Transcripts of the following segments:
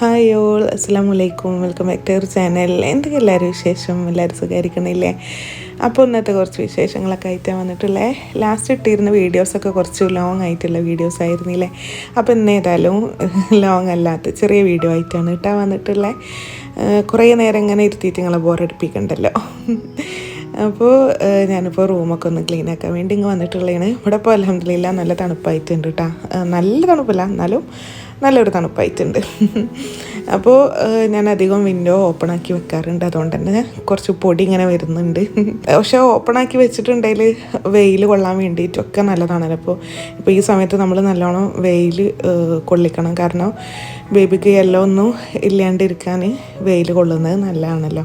Hi all അസ്സാം വലൈക്കും welcome back to our channel എന്തൊക്കെ എല്ലാവരും വിശേഷം? എല്ലാവരും സുഖമായിരിക്കണില്ലേ? അപ്പോൾ ഇന്നത്തെ കുറച്ച് വിശേഷങ്ങളൊക്കെ ആയിട്ടാണ് വന്നിട്ടുള്ളേ. ലാസ്റ്റ് ഇട്ടിരുന്ന വീഡിയോസൊക്കെ കുറച്ച് ലോങ് ആയിട്ടുള്ള വീഡിയോസ് ആയിരുന്നില്ലേ? അപ്പോൾ ഇന്ന് ഏതായാലും ലോങ് അല്ലാത്ത ചെറിയ വീഡിയോ ആയിട്ടാണ് കേട്ടോ വന്നിട്ടുള്ളത് കുറേ നേരം ഇങ്ങനെ ഇരുത്തിയിട്ട് നിങ്ങളെ ബോറടിപ്പിക്കണ്ടല്ലോ അപ്പോൾ ഞാനിപ്പോൾ റൂമൊക്കെ ഒന്ന് ക്ലീൻ ആക്കാൻ വേണ്ടി ഇങ്ങ് വന്നിട്ടുള്ളതാണ് ഇവിടെ ഇപ്പോൾ അലഹമില്ല നല്ല തണുപ്പായിട്ടുണ്ട് കേട്ടോ. നല്ല തണുപ്പല്ല എന്നാലും നല്ലൊരു തണുപ്പായിട്ടുണ്ട്. അപ്പോൾ ഞാൻ അധികം വിൻഡോ ഓപ്പൺ ആക്കി വെക്കാറുണ്ട്. അതുകൊണ്ട് തന്നെ കുറച്ച് പൊടി ഇങ്ങനെ വരുന്നുണ്ട്. പക്ഷേ ഓപ്പൺ ആക്കി വെച്ചിട്ടുണ്ടെങ്കിൽ വെയിൽ കൊള്ളാൻ വേണ്ടിയിട്ടൊക്കെ നല്ലതാണല്ലോ. അപ്പോൾ ഇപ്പോൾ ഈ സമയത്ത് നമ്മൾ നല്ലോണം വെയിൽ കൊള്ളിക്കണം. കാരണം ബേബിക്ക് യെല്ലോ ഒന്നും ഇല്ലാണ്ടിരിക്കാൻ വെയിൽ കൊള്ളുന്നത് നല്ലതാണല്ലോ.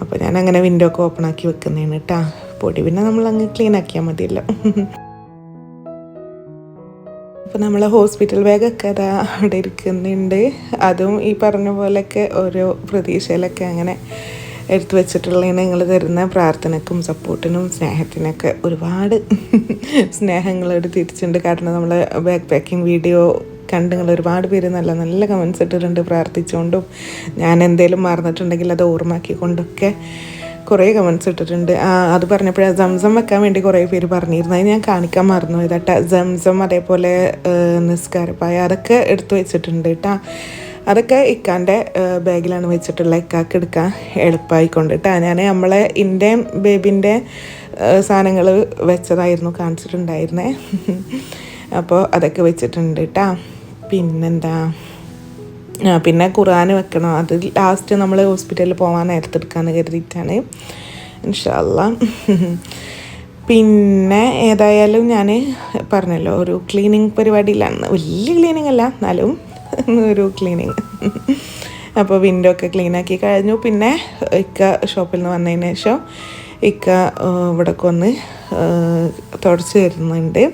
അപ്പോൾ ഞാൻ അങ്ങനെ വിൻഡോ ഒക്കെ ഓപ്പൺ ആക്കി വെക്കുന്നതാണ് കേട്ടോ പൊടി പിന്നെ നമ്മൾ അങ്ങ് ക്ലീൻ ആക്കിയാൽ മതിയല്ലോ. അപ്പോൾ നമ്മൾ ഹോസ്പിറ്റൽ ബാഗൊക്കെ അതാ അവിടെ ഇരിക്കുന്നുണ്ട്. അതും ഈ പറഞ്ഞ പോലെയൊക്കെ ഓരോ പ്രതീക്ഷയിലൊക്കെ അങ്ങനെ എടുത്തു വെച്ചിട്ടുള്ളതിന് നിങ്ങൾ തരുന്ന പ്രാർത്ഥനക്കും സപ്പോർട്ടിനും സ്നേഹത്തിനൊക്കെ ഒരുപാട് സ്നേഹങ്ങളോട് തിരിച്ചുണ്ട് കാരണം നമ്മൾ ബാക്ക് പാക്കിംഗ് വീഡിയോ കണ്ട് നിങ്ങൾ ഒരുപാട് പേര് നല്ല നല്ല കമൻസ് ഇട്ടിട്ടുണ്ട് പ്രാർത്ഥിച്ചുകൊണ്ടും. ഞാൻ എന്തെങ്കിലും മറന്നിട്ടുണ്ടെങ്കിൽ അത് ഓർമ്മാക്കിക്കൊണ്ടൊക്കെ കുറേ കമൻസ് ഇട്ടിട്ടുണ്ട്. അത് പറഞ്ഞപ്പോഴേ സംസം വെക്കാൻ വേണ്ടി കുറേ പേര് പറഞ്ഞിരുന്നു. അത് ഞാൻ കാണിക്കാൻ മറന്നു ഇതട്ട സംസം അതേപോലെ നിസ്കാരപ്പായ അതൊക്കെ എടുത്തു വെച്ചിട്ടുണ്ട് കേട്ടോ അതൊക്കെ ഇക്കാന്റെ ബാഗിലാണ് വെച്ചിട്ടുള്ളത് ഇക്കാക്ക് എടുക്കാൻ എളുപ്പമായിക്കൊണ്ട് കേട്ടോ ഞാൻ നമ്മളെ ഇന്റെ ബേബിന്റെ സാധനങ്ങൾ വെച്ചതായിരുന്നു കാണിച്ചിട്ടുണ്ടായിരുന്നേ. അപ്പോൾ അതൊക്കെ വെച്ചിട്ടുണ്ട് കേട്ടോ പിന്നെന്താ? പിന്നെ ഖുർആൻ വെക്കണം. അത് ലാസ്റ്റ് നമ്മൾ ഹോസ്പിറ്റലിൽ പോകാൻ നേരത്തെ നേരത്തെടുക്കാമെന്ന് കരുതിയിട്ടാണ്. ഇൻഷല്ല പിന്നെ ഏതായാലും ഞാൻ പറഞ്ഞല്ലോ ഒരു ക്ലീനിങ് പരിപാടിയിലാണ് വലിയ ക്ലീനിങ് അല്ല എന്നാലും ഒരു ക്ലീനിങ് അപ്പോൾ വിൻഡോ ഒക്കെ ക്ലീനാക്കി കഴിഞ്ഞു. പിന്നെ ഇക്ക ഷോപ്പിൽ നിന്ന് വന്നതിന് ശേഷം ഇക്ക ഇവിടെ ഒന്ന് തുടച്ച് തരുന്നുണ്ട്.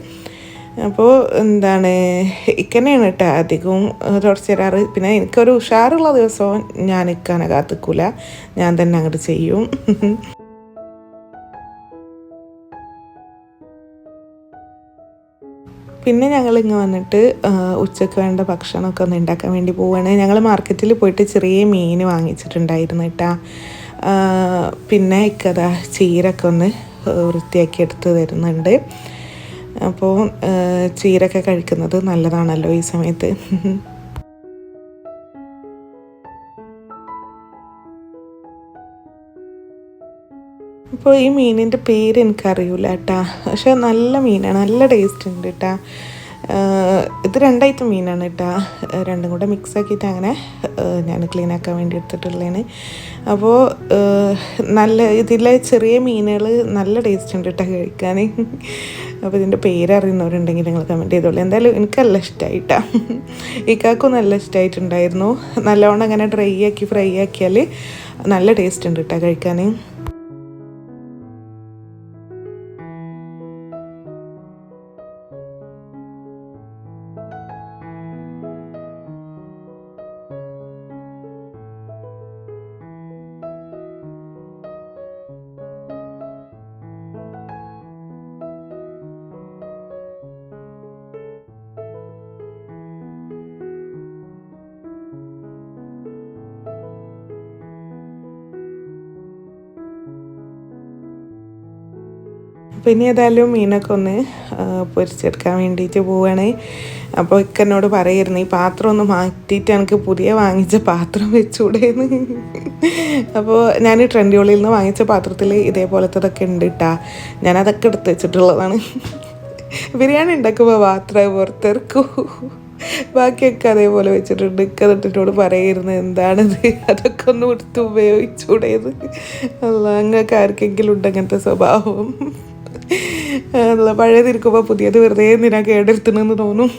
അപ്പോൾ എന്താണ് ഇക്കനെയാണ് കേട്ടോ അധികവും തുടച്ചു തരാറ് പിന്നെ എനിക്കൊരു ഉഷാറുള്ള ദിവസവും ഞാൻ ഇക്കാനെ കാത്തിക്കൂല. ഞാൻ തന്നെ അങ്ങോട്ട് ചെയ്യും. പിന്നെ ഞങ്ങൾ ഇങ്ങ് വന്നിട്ട് ഉച്ചയ്ക്ക് വേണ്ട ഭക്ഷണമൊക്കെ ഒന്ന് ഉണ്ടാക്കാൻ വേണ്ടി പോവുകയാണ് ഞങ്ങൾ മാർക്കറ്റിൽ പോയിട്ട് ചെറിയ മീൻ വാങ്ങിച്ചിട്ടുണ്ടായിരുന്നു കേട്ടാ പിന്നെ ഇക്കതാ ചീരൊക്കെ ഒന്ന് വൃത്തിയാക്കി എടുത്ത് തരുന്നുണ്ട്. അപ്പോൾ ചീരൊക്കെ കഴിക്കുന്നത് നല്ലതാണല്ലോ ഈ സമയത്ത്. അപ്പോൾ ഈ മീനിന്റെ പേര് എനിക്കറിയില്ല കേട്ടാ പക്ഷെ നല്ല മീനാണ് നല്ല ടേസ്റ്റ് ഉണ്ട് കേട്ടാ ഇത് രണ്ടായിട്ട് മീനാണ് കേട്ടാ രണ്ടും കൂടെ മിക്സ് ആക്കിയിട്ട് അങ്ങനെ ഞാൻ ക്ലീൻ ആക്കാൻ വേണ്ടി എടുത്തിട്ടുള്ളതാണ്. അപ്പോൾ നല്ല ഇതിലെ ചെറിയ മീനുകൾ നല്ല ടേസ്റ്റ് ഉണ്ട് കേട്ടോ കഴിക്കാൻ അപ്പോൾ ഇതിന്റെ പേരറിയുന്നവരുണ്ടെങ്കിൽ നിങ്ങൾ കമന്റ് ചെയ്തോളൂ. എന്തായാലും എനിക്ക് നല്ല ഇഷ്ടമായിട്ടാ ഇക്കാക്കും നല്ല ഇഷ്ടമായിട്ടുണ്ടായിരുന്നു നല്ലവണ്ണം അങ്ങനെ ഡ്രൈ ആക്കി ഫ്രൈ ആക്കിയാൽ നല്ല ടേസ്റ്റ് ഉണ്ട് കേട്ടോ കഴിക്കാൻ പിന്നെ ഏതായാലും മീനൊക്കെ ഒന്ന് പൊരിച്ചെടുക്കാൻ വേണ്ടിയിട്ട് പോവുകയാണ് അപ്പോൾ ഒക്കെ എന്നോട് പറയായിരുന്നു ഈ പാത്രം ഒന്ന് മാറ്റിയിട്ട് എനിക്ക് പുതിയ വാങ്ങിച്ച പാത്രം വെച്ചുകൂടെയെന്ന് അപ്പോൾ ഞാൻ ട്രെൻഡിയോളിൽ നിന്ന് വാങ്ങിച്ച പാത്രത്തിൽ ഇതേപോലത്തതൊക്കെ ഉണ്ട് കേട്ടാ ഞാനതൊക്കെ എടുത്ത് വെച്ചിട്ടുള്ളതാണ്. ബിരിയാണി ഉണ്ടാക്കുമ്പോൾ പാത്രം പുറത്തിറക്കൂ. ബാക്കിയൊക്കെ അതേപോലെ വെച്ചിട്ടുണ്ട്. ഇക്ക തൊട്ടിട്ടോട് പറയായിരുന്നു എന്താണിത്? അതൊക്കെ ഒന്ന് എടുത്ത് ഉപയോഗിച്ചൂടേത് അല്ല അങ്ങക്ക് ആർക്കെങ്കിലും ഉണ്ട് അങ്ങനത്തെ സ്വഭാവം? പഴയതിരിക്കുമ്പോൾ പുതിയത് വെറുതെ എന്തിനാ കേടെടുത്തുന്നെന്ന് തോന്നും.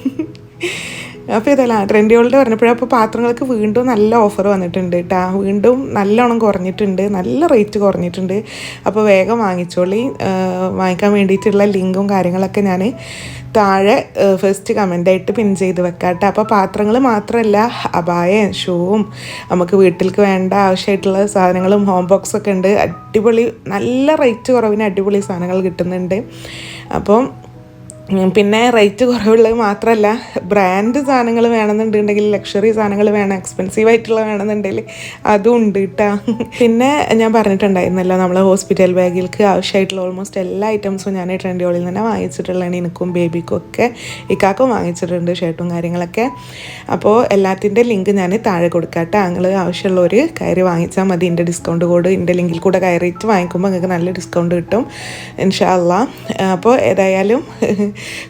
അപ്പോൾ ഇതല്ല ട്രെൻഡുകളുടെ പറഞ്ഞപ്പോഴപ്പോൾ അപ്പോൾ പാത്രങ്ങൾക്ക് വീണ്ടും നല്ല ഓഫർ വന്നിട്ടുണ്ട് കേട്ടോ വീണ്ടും നല്ലോണം കുറഞ്ഞിട്ടുണ്ട്. നല്ല റേറ്റ് കുറഞ്ഞിട്ടുണ്ട്. അപ്പോൾ വേഗം വാങ്ങിച്ചോളി. വാങ്ങിക്കാൻ വേണ്ടിയിട്ടുള്ള ലിങ്കും കാര്യങ്ങളൊക്കെ ഞാൻ താഴെ ഫസ്റ്റ് കമന്റായിട്ട് പിൻ ചെയ്ത് വെക്കാട്ടെ അപ്പോൾ പാത്രങ്ങൾ മാത്രമല്ല അപായം ഷൂവും നമുക്ക് വീട്ടിലേക്ക് വേണ്ട ആവശ്യമായിട്ടുള്ള സാധനങ്ങളും ഹോം ബോക്സൊക്കെ ഉണ്ട്. അടിപൊളി നല്ല റേറ്റ് കുറവിന് അടിപൊളി സാധനങ്ങൾ കിട്ടുന്നുണ്ട്. അപ്പം പിന്നെ റേറ്റ് കുറവുള്ളത് മാത്രമല്ല ബ്രാൻഡ് സാധനങ്ങൾ വേണമെന്നുണ്ടെങ്കിൽ ലക്ഷറി സാധനങ്ങൾ വേണം എക്സ്പെൻസീവ് ആയിട്ടുള്ള വേണമെന്നുണ്ടെങ്കിൽ അതും ഉണ്ട് കേട്ടോ പിന്നെ ഞാൻ പറഞ്ഞിട്ടുണ്ടായിരുന്നല്ലോ നമ്മൾ ഹോസ്പിറ്റൽ ബാഗിൽക്ക് ആവശ്യമായിട്ടുള്ള ഓൾമോസ്റ്റ് എല്ലാ ഐറ്റംസും ഞാൻ ട്രെൻഡിയോളിൽ തന്നെ വാങ്ങിച്ചിട്ടുള്ളതാണ് എനിക്കും ബേബിക്കും ഒക്കെ. ഇക്കാക്കും വാങ്ങിച്ചിട്ടുണ്ട് ഷർട്ടും കാര്യങ്ങളൊക്കെ. അപ്പോൾ എല്ലാത്തിന്റെ ലിങ്ക് ഞാൻ താഴെ കൊടുക്കാം കേട്ടോ നിങ്ങൾ ആവശ്യമുള്ളവർ കയറി വാങ്ങിച്ചാൽ മതി. എന്റെ ഡിസ്കൗണ്ട് കോഡ് എന്റെ ലിങ്കിൽ കൂടെ കയറിയിട്ട് വാങ്ങിക്കുമ്പോൾ നിങ്ങൾക്ക് നല്ല ഡിസ്കൗണ്ട് കിട്ടും. ഇൻഷാല്ല അപ്പോൾ ഏതായാലും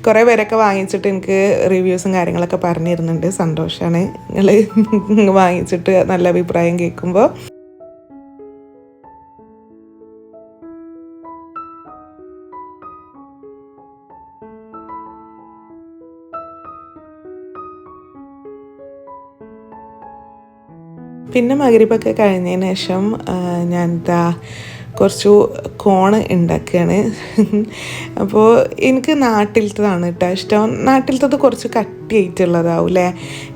കുറേ പേരൊക്കെ വാങ്ങിച്ചിട്ട് എനിക്ക് റിവ്യൂസും കാര്യങ്ങളൊക്കെ പറഞ്ഞിരുന്നുണ്ട്. സന്തോഷമാണ് നിങ്ങൾ വാങ്ങിച്ചിട്ട് നല്ല അഭിപ്രായം കേൾക്കുമ്പോൾ പിന്നെ മകരിപ്പൊക്കെ കഴിഞ്ഞതിന് ശേഷം ഞാൻ എന്താ കുറച്ചു കോണ് ഉണ്ടാക്കുകയാണ്. അപ്പോൾ എനിക്ക് നാട്ടിലത്തതാണ് കേട്ടോ ഇഷ്ടം. നാട്ടിലത്തത് കുറച്ച് കട്ടിയായിട്ടുള്ളതാവും അല്ലേ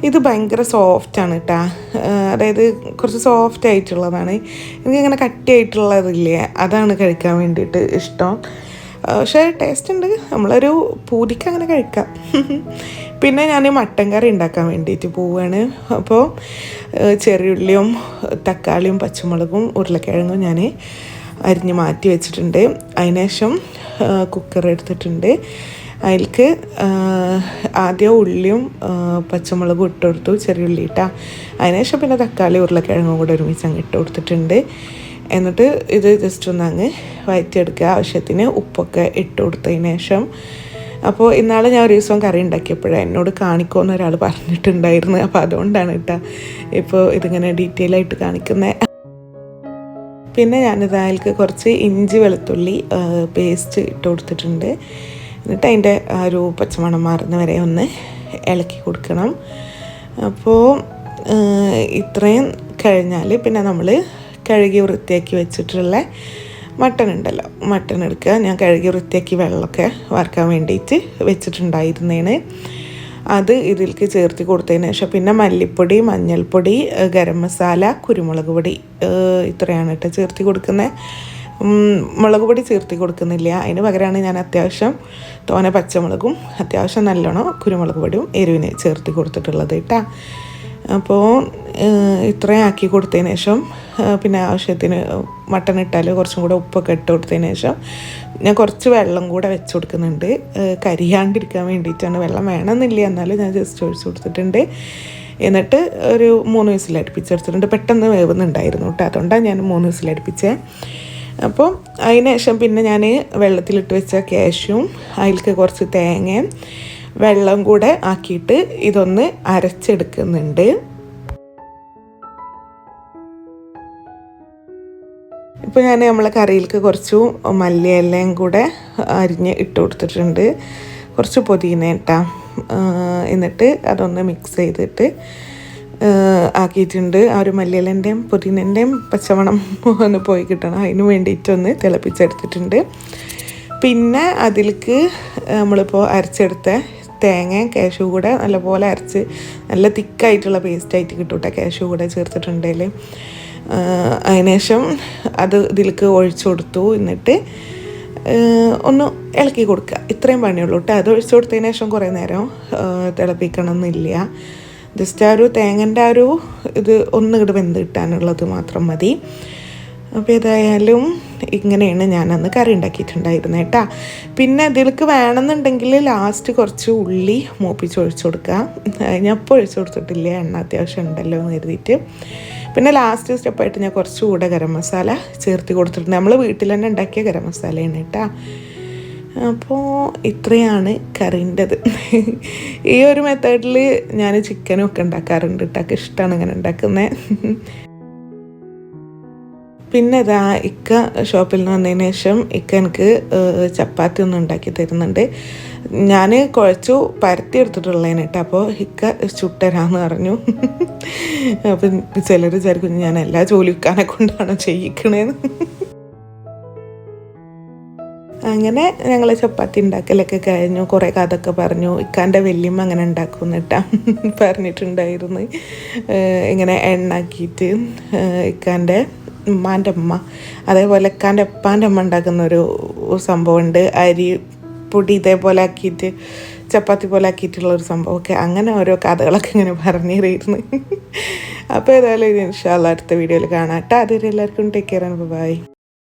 ഇത് ഭയങ്കര സോഫ്റ്റാണ് കേട്ടോ അതായത് കുറച്ച് സോഫ്റ്റ് ആയിട്ടുള്ളതാണ് എനിക്കിങ്ങനെ കട്ടിയായിട്ടുള്ളതില്ലേ? അതാണ് കഴിക്കാൻ വേണ്ടിയിട്ട് ഇഷ്ടം. പക്ഷേ ടേസ്റ്റ് ഉണ്ട് നമ്മളൊരു പൂതിക്ക് അങ്ങനെ കഴിക്കാം. പിന്നെ ഞാൻ മട്ടൻ കറി ഉണ്ടാക്കാൻ വേണ്ടിയിട്ട് പോവുകയാണ് അപ്പോൾ ചെറിയുള്ളിയും തക്കാളിയും പച്ചമുളകും ഉരുളക്കിഴങ്ങും ഞാൻ അരിഞ്ഞ് മാറ്റി വെച്ചിട്ടുണ്ട്. അതിനുശേഷം കുക്കർ എടുത്തിട്ടുണ്ട്. അതിൽക്ക് ആദ്യം ഉള്ളിയും പച്ചമുളകും ഇട്ട് കൊടുത്തു ചെറിയ ഉള്ളി ഇട്ടാ. അതിനുശേഷം പിന്നെ തക്കാളി ഉരുളക്കിഴങ്ങും കൂടെ ഒരുമിച്ച് അങ്ങ് ഇട്ട് കൊടുത്തിട്ടുണ്ട്. എന്നിട്ട് ഇത് ജസ്റ്റ് ഒന്ന് അങ്ങ് വയറ്റിയെടുക്കുക. ആവശ്യത്തിന് ഉപ്പൊക്കെ ഇട്ട് കൊടുത്തതിന് ശേഷം അപ്പോൾ ഇന്നാൾ ഞാൻ ഒരു ദിവസം കറി ഉണ്ടാക്കിയപ്പോഴാണ് എന്നോട് കാണിക്കുമെന്ന് ഒരാൾ പറഞ്ഞിട്ടുണ്ടായിരുന്നു. അപ്പോൾ അതുകൊണ്ടാണ് കേട്ടോ. ഇപ്പോൾ ഇതിങ്ങനെ ഡീറ്റെയിൽ ആയിട്ട് കാണിക്കുന്നത് പിന്നെ ഞാനിത് അയാൾക്ക് കുറച്ച് ഇഞ്ചി വെളുത്തുള്ളി പേസ്റ്റ് ഇട്ട് കൊടുത്തിട്ടുണ്ട്. എന്നിട്ട് അതിന്റെ ആ ഒരു പച്ചമണം മാറുന്ന വരെ ഒന്ന് ഇളക്കി കൊടുക്കണം. അപ്പോൾ ഇത്രയും കഴിഞ്ഞാൽ പിന്നെ നമ്മൾ കഴുകി വൃത്തിയാക്കി വെച്ചിട്ടുള്ള മട്ടൺ ഉണ്ടല്ലോ മട്ടൺ എടുക്കുക. ഞാൻ കഴുകി വൃത്തിയാക്കി വെള്ളമൊക്കെ വറുക്കാൻ വേണ്ടിയിട്ട് വെച്ചിട്ടുണ്ടായിരുന്നേന് അത് ഇതിലേക്ക് ചേർത്ത് കൊടുത്തതിന് ശേഷം പിന്നെ മല്ലിപ്പൊടി മഞ്ഞൾപ്പൊടി ഗരം മസാല കുരുമുളക് പൊടി ഇത്രയാണ് കേട്ടോ ചേർത്ത് കൊടുക്കുന്നത് മുളക് പൊടി ചേർത്തി കൊടുക്കുന്നില്ല. അതിന് പകരമാണ് ഞാൻ അത്യാവശ്യം തോനെ പച്ചമുളകും അത്യാവശ്യം നല്ലോണം കുരുമുളക് പൊടിയും എരിവിന് ചേർത്ത് കൊടുത്തിട്ടുള്ളത് കേട്ടോ. അപ്പോൾ ഇത്രയും ആക്കി കൊടുത്തതിന് ശേഷം പിന്നെ ആവശ്യത്തിന് മട്ടൺ ഇട്ടാൽ കുറച്ചും കൂടെ ഉപ്പൊക്കെ ഇട്ട് കൊടുത്തതിന് ശേഷം ഞാൻ കുറച്ച് വെള്ളം കൂടെ വെച്ച് കൊടുക്കുന്നുണ്ട്. കരിയാണ്ടിരിക്കാൻ വേണ്ടിയിട്ടാണ് വെള്ളം വേണമെന്നില്ല. എന്നാലും ഞാൻ ജസ്റ്റ് ഒഴിച്ച് കൊടുത്തിട്ടുണ്ട്. എന്നിട്ട് ഒരു മൂന്ന് വിസിൽ അടുപ്പിച്ചെടുത്തിട്ടുണ്ട് പെട്ടെന്ന് വേവുന്നുണ്ടായിരുന്നു കേട്ടോ. അതുകൊണ്ടാണ് ഞാൻ മൂന്ന് വിസിൽ അടുപ്പിച്ചത് അപ്പോൾ അതിന് ശേഷം പിന്നെ ഞാൻ വെള്ളത്തിലിട്ട് വെച്ച കാഷ്യും അതിലേക്ക് കുറച്ച് തേങ്ങയും വെള്ളം കൂടെ ആക്കിയിട്ട് ഇതൊന്ന് അരച്ചെടുക്കുന്നുണ്ട്. ഇപ്പോൾ ഞാൻ നമ്മളെ കറിയിലേക്ക് കുറച്ച് മല്ലിയെല്ലാം കൂടെ അരിഞ്ഞ് ഇട്ട് കൊടുത്തിട്ടുണ്ട്. കുറച്ച് പുതിന ഇട്ടാ എന്നിട്ട് അതൊന്ന് മിക്സ് ചെയ്തിട്ട് ആക്കിയിട്ടുണ്ട്. ആ ഒരു മല്ലിയിലന്റെയും പുതിനന്റെയും പച്ചമണം ഒന്ന് പോയി കിട്ടണം. അതിന് വേണ്ടിയിട്ടൊന്ന് തിളപ്പിച്ചെടുത്തിട്ടുണ്ട്. പിന്നെ അതിലേക്ക് നമ്മളിപ്പോൾ അരച്ചെടുത്ത തേങ്ങ കാഷ്യൂ കൂടെ നല്ലപോലെ അരച്ച് നല്ല തിക്കായിട്ടുള്ള പേസ്റ്റായിട്ട് കിട്ടും കേട്ടോ കാശു കൂടെ ചേർത്തിട്ടുണ്ടെങ്കിൽ അതിനുശേഷം അത് ഇതിലേക്ക് ഒഴിച്ചു കൊടുത്തു. എന്നിട്ട് ഒന്ന് ഇളക്കി കൊടുക്കുക. ഇത്രയും പണിയുള്ളൂ കേട്ടോ അത് ഒഴിച്ചു കൊടുത്തതിന് ശേഷം കുറേ നേരം തിളപ്പിക്കണമെന്നില്ല ജസ്റ്റ് ആ ഒരു തേങ്ങന്റെ ആ ഒരു ഇത് ഒന്ന് ഇങ്ങോട്ട് വെന്ത് കിട്ടാനുള്ളത് മാത്രം മതി. അപ്പോൾ ഏതായാലും ഇങ്ങനെയാണ് ഞാനന്ന് കറി ഉണ്ടാക്കിയിട്ടുണ്ടായിരുന്നത് കേട്ടാ. പിന്നെ ഇതിലേക്ക് വേണമെന്നുണ്ടെങ്കിൽ ലാസ്റ്റ് കുറച്ച് ഉള്ളി മൂപ്പിച്ച് ഒഴിച്ചു കൊടുക്കുക ഞാൻ ഇപ്പോൾ ഒഴിച്ചു കൊടുത്തിട്ടില്ല എണ്ണ അത്യാവശ്യം ഉണ്ടല്ലോ എന്ന് കരുതിയിട്ട്. പിന്നെ ലാസ്റ്റ് സ്റ്റെപ്പായിട്ട് ഞാൻ കുറച്ച് കുറച്ചുകൂടെ ഗരം മസാല ചേർത്ത് കൊടുത്തിട്ടുണ്ട്. നമ്മൾ വീട്ടിൽ തന്നെ ഉണ്ടാക്കിയ ഗരം മസാലയാണ് കേട്ടാ. അപ്പോൾ ഇത്രയാണ് കറിന്റെത്. ഈ ഒരു മെത്തേഡിൽ ഞാൻ ചിക്കനും ഒക്കെ ഉണ്ടാക്കാറുണ്ട് കേട്ടോ. ഇഷ്ടമാണ് ഇങ്ങനെ ഉണ്ടാക്കുന്നത് പിന്നെ ഇതാ ഇക്ക ഷോപ്പിൽ നിന്ന് വന്നതിന് ശേഷം ഇക്ക എനിക്ക് ചപ്പാത്തി ഒന്നും ഉണ്ടാക്കി തരുന്നുണ്ട്. ഞാൻ കുഴച്ചു പരത്തി എടുത്തിട്ടുള്ളതിന് കേട്ടോ അപ്പോൾ ഇക്ക ചുട്ടരാന്ന് പറഞ്ഞു. അപ്പം ചിലർ വിചാരിക്കും ഞാൻ എല്ലാ ജോലിക്കാനെ കൊണ്ടാണ് ചെയ്യിക്കണേന്ന്. അങ്ങനെ ഞങ്ങൾ ചപ്പാത്തി ഉണ്ടാക്കലൊക്കെ കഴിഞ്ഞു. കുറേ കഥയൊക്കെ പറഞ്ഞു. ഇക്കാന്റെ വല്യമ്മ അങ്ങനെ ഉണ്ടാക്കും എന്നിട്ടാ പറഞ്ഞിട്ടുണ്ടായിരുന്നു. ഇങ്ങനെ എണ്ണാക്കിയിട്ട് ഇക്കാന്റെ ഉമ്മാന്റെ അമ്മ അതേപോലെ അക്കാന്റെ ഉപ്പാന്റെ അമ്മ ഉണ്ടാക്കുന്ന ഒരു സംഭവമുണ്ട്. അരി പൊടി ഇതേപോലെ ആക്കിയിട്ട് ചപ്പാത്തി പോലെ ആക്കിയിട്ടുള്ള ഒരു സംഭവമൊക്കെ. അങ്ങനെ ഓരോ കഥകളൊക്കെ ഇങ്ങനെ പറഞ്ഞു തരുമായിരുന്നു അപ്പോൾ ഏതായാലും ഇൻഷാല്ല അടുത്ത വീഡിയോയിൽ കാണാം. കേട്ടോ അതുവരെ എല്ലാവർക്കും ടേക്ക് കെയർ ആണ് ബൈ